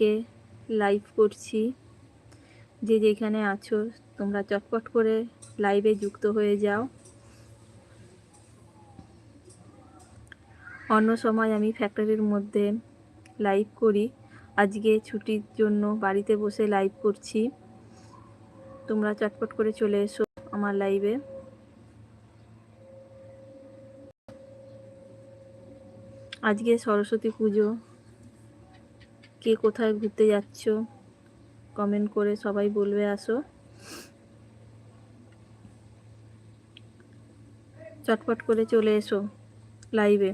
থেকে লাইভ করছি। যে যেখানে আছো, তোমরা চটপট করে লাইভে যুক্ত হয়ে যাও। অন্য সময় আমি ফ্যাক্টরির মধ্যে লাইভ করি। আজকে ছুটির জন্য বাড়িতে বসে লাইভ করছি। তোমরা চটপট করে চলে এসো আমার লাইভে আজকে সরস্বতী পুজো কে কোথায় ঘুরতে যাচ্ছ? কমেন্ট করে সবাই বলবে আসো। চটপট করে চলে এসো লাইভে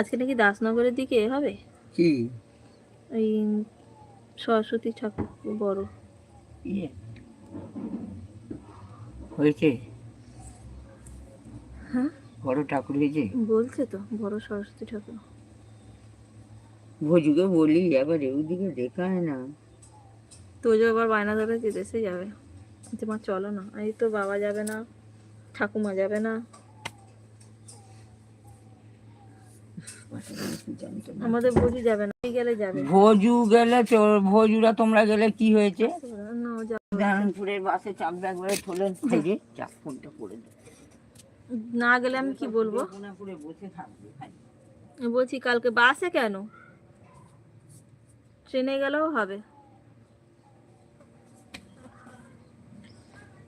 আজকে নাকি দাসনগরের দিকে হবে? কি? এই সরস্বতী ঠাকুর বড়। ইয়ে। হয়েছে? হ্যাঁ? বড় ঠাকুর হয়েছে? বলছে তো বড় সরস্বতী ঠাকুর। ভোজুকে বলি এবার ওইদিকে দেখায় না। তোজো আবার বায়না ধরে যে দেশে যাবে তোমার চলো না। এই তো বাবা যাবে না ঠাকুমা যাবে না। আমাদের বুঝি যাবে না। গেলে যাবে। ভোজু গেলে ভোজুরা তোমরা গেলে কি হয়েছে। নারায়ণপুরের বাসে চাপবে একবারে ঠোলেন থেকে চাপ ফোনটা করে না গেলে আমি কি বলব? বসে থাকবে বলছি কালকে বাসে কেন? ট্রেনে গেলেও হবে।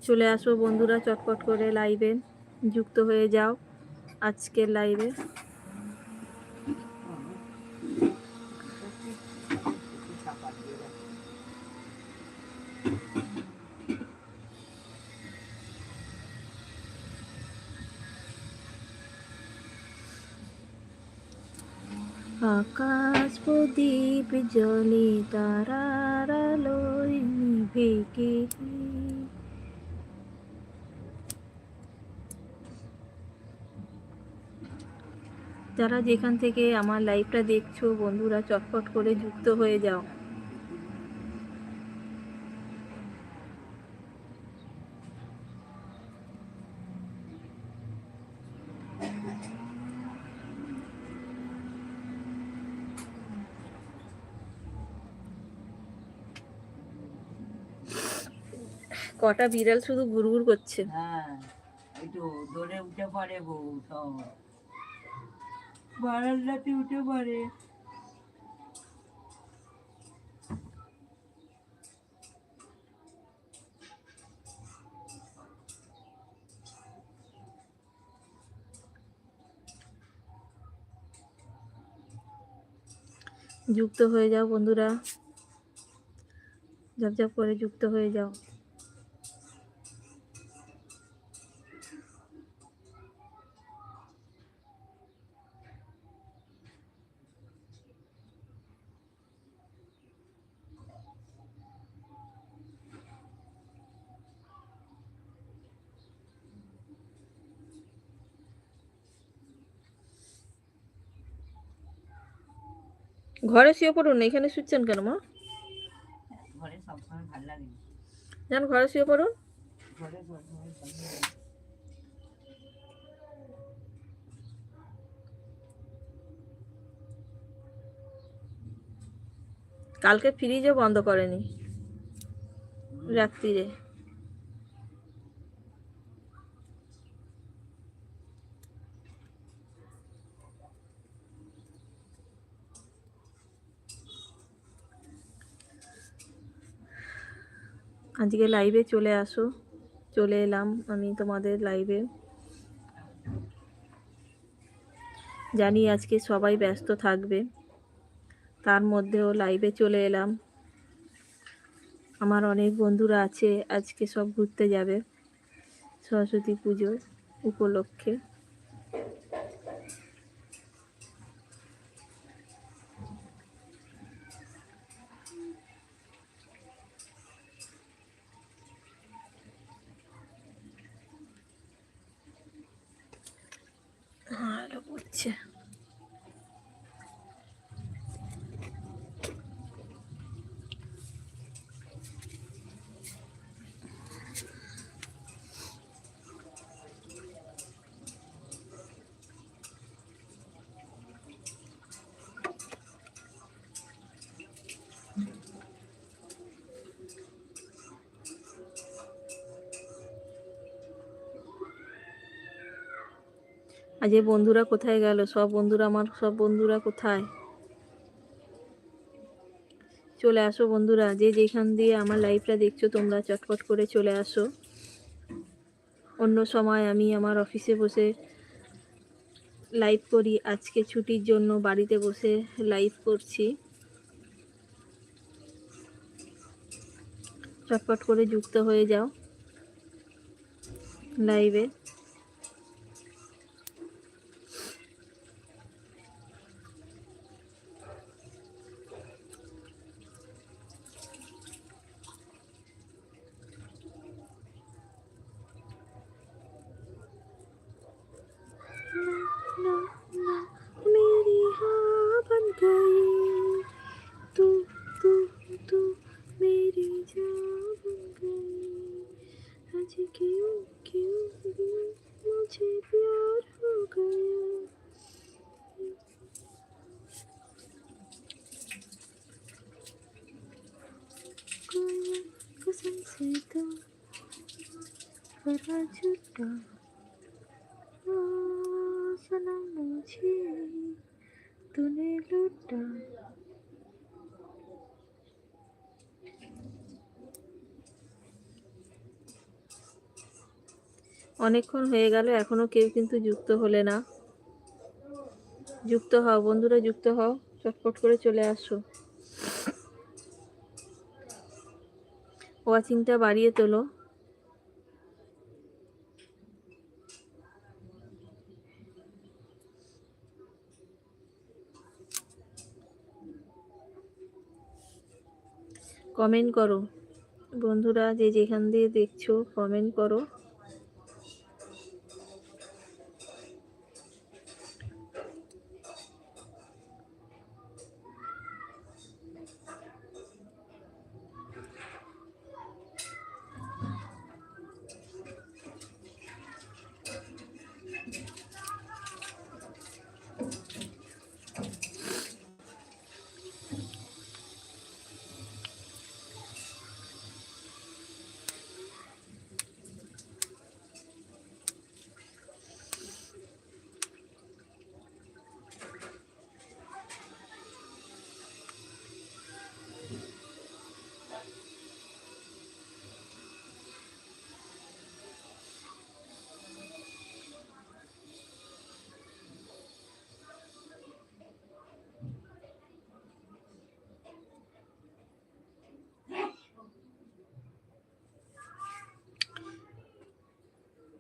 চলে আসো বন্ধুরা চটপট করে লাইভে যুক্ত হয়ে যাও আজকের লাইভে আকাশ প্রদীপ জলে তার যারা যেখান থেকে আমার লাইফটা দেখছ, বন্ধুরা চটপট করে যুক্ত হয়ে যাও। কটা বিড়াল শুধু ঘুরঘুর করছে? হ্যাঁ তো দৌড়ে উঠে পারে বউ সব। বারান্দাতে উঠে পারে যুক্ত হয়ে যাও বন্ধুরা। ঝপঝপ করে যুক্ত হয়ে যাও। ঘরে শুয়ে পড়ুন এখানে শুচ্ছেন কেন মা? ঘরে সবসময় ভালো লাগে যান ঘরে শুয়ে পড়ুন। কালকে ফ্রিজও বন্ধ করেনি। রাত্রিরে। আজকে লাইভে চলে আসো। চলে এলাম আমি তোমাদের লাইভে জানি আজকে সবাই ব্যস্ত থাকবে। তার মধ্যেও লাইভে চলে এলাম। আমার অনেক বন্ধুরা আছে, আজকে সব ঘুরতে যাবে। সরস্বতী পুজোর উপলক্ষে। আজ বন্ধুরা কোথায় গেল? সব বন্ধুরা আমার, সব বন্ধুরা কোথায়? চলে আসো বন্ধুরা, যে যেখান দিয়ে আমার লাইভটা দেখছ, তোমরা চটপট করে চলে আসো। অন্য সময় আমি আমার অফিসে বসে লাইভ করি, আজকে ছুটির জন্য বাড়িতে বসে লাইভ করছি। চটপট করে যুক্ত হয়ে যাও লাইভে बड़ा झूठा ओ सनम मुझे तूने लूटा অনেকক্ষণ হয়ে গেল এখনো কেউ কিন্তু যুক্ত হলে না যুক্ত হও বন্ধুরা যুক্ত হও চটপট করে চলে আসো ওয়াচিংটা বাড়িয়ে তোলো কমেন্ট করো। বন্ধুরা যে যেখান দিয়ে দেখছ কমেন্ট করো।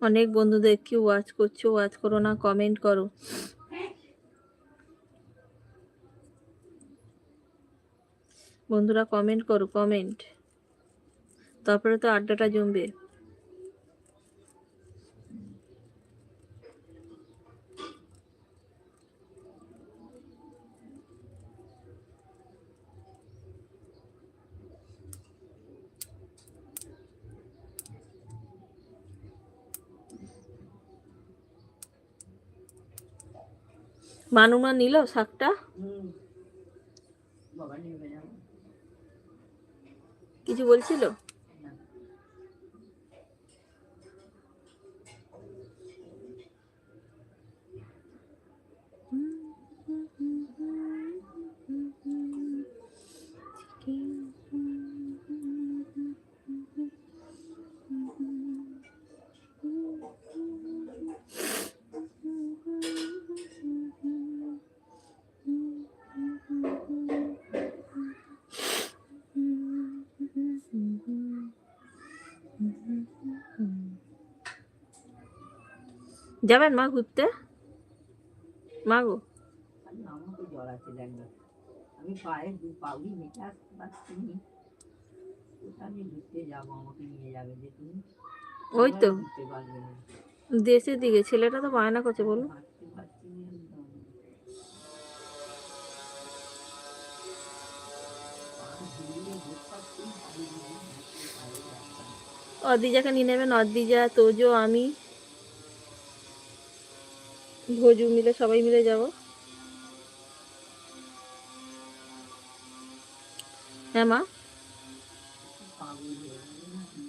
অনেক বন্ধুদের বন্ধুদেরকে ওয়াচ করছ ওয়াচ করো না কমেন্ট করো। বন্ধুরা কমেন্ট করো কমেন্ট তারপরে তো আড্ডাটা জমবে। মানুমা নিল শাকটা। কিছু বলছিল? যাবেন মা ঘুরতে? মা গো ওই তো। দেশের দিকে ছেলেটা তো বায়না করছে বলো। অদিজাকে নিয়ে নেবেন অদিজা তোজো আমি। ভোজু মিলে সবাই মিলে যাব। হ্যাঁ মা পাগল হয়ে গেল না কি?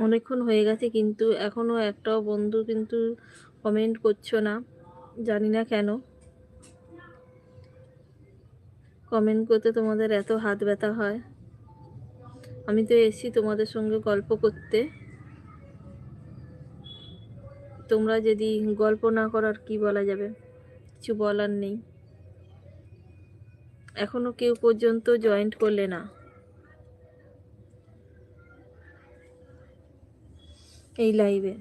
অনেকক্ষণ হয়ে গেছে, কিন্তু এখনও একটাও বন্ধু কিন্তু কমেন্ট করছ না, জানি না কেন। কমেন্ট করতে তোমাদের এত হাত ব্যথা হয়। আমি তো এসি তোমাদের সঙ্গে গল্প করতে। তোমরা যদি গল্প না করার কি বলা যাবে? কিছু বলার নেই। এখনও কেউ পর্যন্ত জয়েন্ট করলে না। এই লাইভে।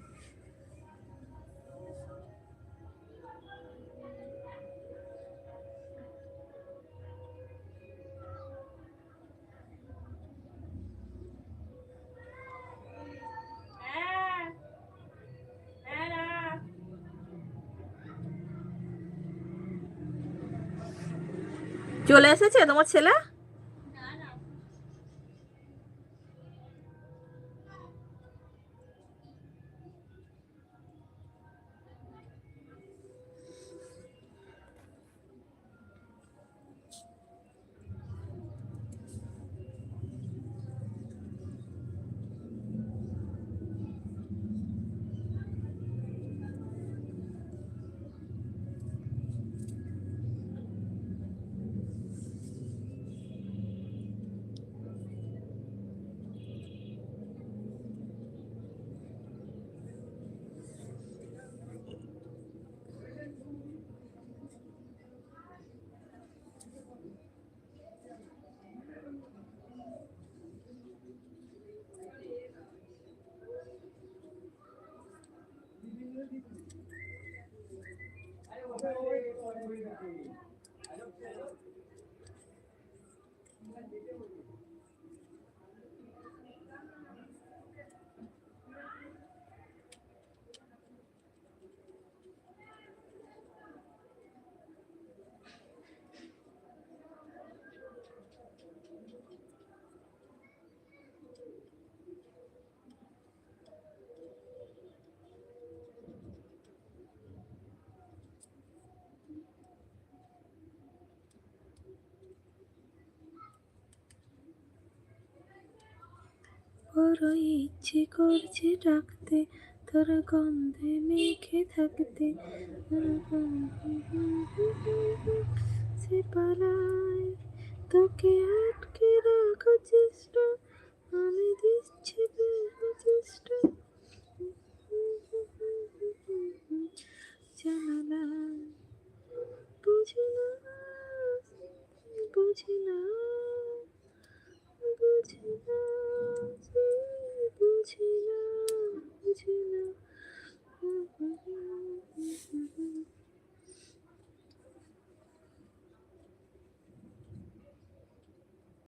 চলে এসেছে তোমার ছেলে? I don't care. বড় ইচ্ছে করছে ডাকতে তোর গন্ধে মেখে থাকতে। সে পালায় তোকে আটকে